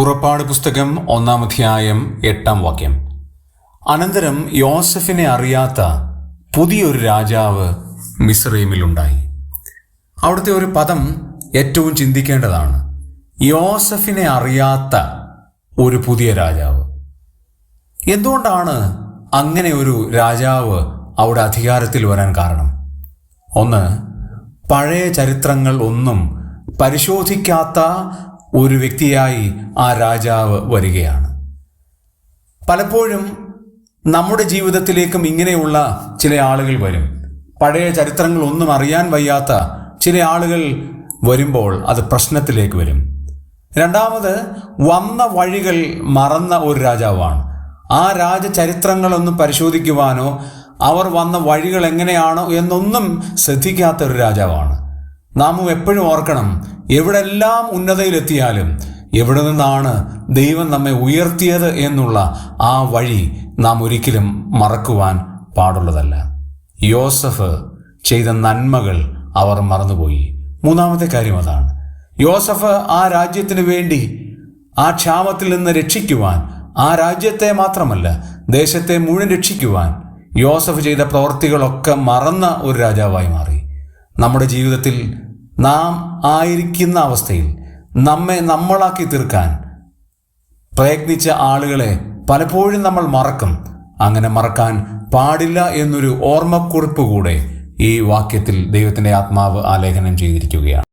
പുറപ്പാട് പുസ്തകം ഒന്നാം അധ്യായം എട്ടാം വാക്യം. അനന്തരം യോസഫിനെ അറിയാത്ത പുതിയൊരു രാജാവ് മിസ്രൈമിലുണ്ടായി അവിടുത്തെ ഒരു പദം ഏറ്റവും ചിന്തിക്കേണ്ടതാണ്. യോസഫിനെ അറിയാത്ത ഒരു പുതിയ രാജാവ്. എന്തുകൊണ്ടാണ് അങ്ങനെ ഒരു രാജാവ് അവിടെ അധികാരത്തിൽ വരാൻ കാരണം? ഒന്ന് പഴയ ചരിത്രങ്ങൾ ഒന്നും പരിശോധിക്കാത്ത ഒരു വ്യക്തിയായി ആ രാജാവ് വരികയാണ്. പലപ്പോഴും നമ്മുടെ ജീവിതത്തിലേക്കും ഇങ്ങനെയുള്ള ചില ആളുകൾ വരും. പഴയ ചരിത്രങ്ങൾ ഒന്നും അറിയാൻ വയ്യാത്ത ചില ആളുകൾ വരുമ്പോൾ അത് പ്രശ്നത്തിലേക്ക് വരും. രണ്ടാമത് വന്ന വഴികൾ മറന്ന ഒരു രാജാവാണ്. ആ രാജചരിത്രങ്ങളൊന്നും പരിശോധിക്കുവാനോ അവർ വന്ന വഴികൾ എങ്ങനെയാണോ എന്നൊന്നും ശ്രദ്ധിക്കാത്ത ഒരു രാജാവാണ്. നാമും എപ്പോഴും ഓർക്കണം എവിടെല്ലാം ഉന്നതയിലെത്തിയാലും എവിടെ നിന്നാണ് ദൈവം നമ്മെ ഉയർത്തിയത് എന്നുള്ള ആ വഴി നാം ഒരിക്കലും മറക്കുവാൻ പാടുള്ളതല്ല. യോസഫ് ചെയ്ത നന്മകൾ അവർ മറന്നുപോയി. മൂന്നാമത്തെ കാര്യം അതാണ്. യോസഫ് ആ രാജ്യത്തിന് വേണ്ടി ആ ക്ഷാമത്തിൽ നിന്ന് രക്ഷിക്കുവാൻ ആ രാജ്യത്തെ മാത്രമല്ല ദേശത്തെ മുഴുവൻ രക്ഷിക്കുവാൻ യോസഫ് ചെയ്ത പ്രവൃത്തികളൊക്കെ മറന്ന ഒരു രാജാവായി മാറി. നമ്മുടെ ജീവിതത്തിൽ നാം ആയിരിക്കുന്ന അവസ്ഥയിൽ നമ്മെ നമ്മളാക്കി തീർക്കാൻ പ്രയത്നിച്ച ആളുകളെ പലപ്പോഴും നമ്മൾ മറക്കും. അങ്ങനെ മറക്കാൻ പാടില്ല എന്നൊരു ഓർമ്മക്കുറിപ്പ് കൂടെ ഈ വാക്യത്തിൽ ദൈവത്തിന്റെ ആത്മാവ് ആലേഖനം ചെയ്തിരിക്കുകയാണ്.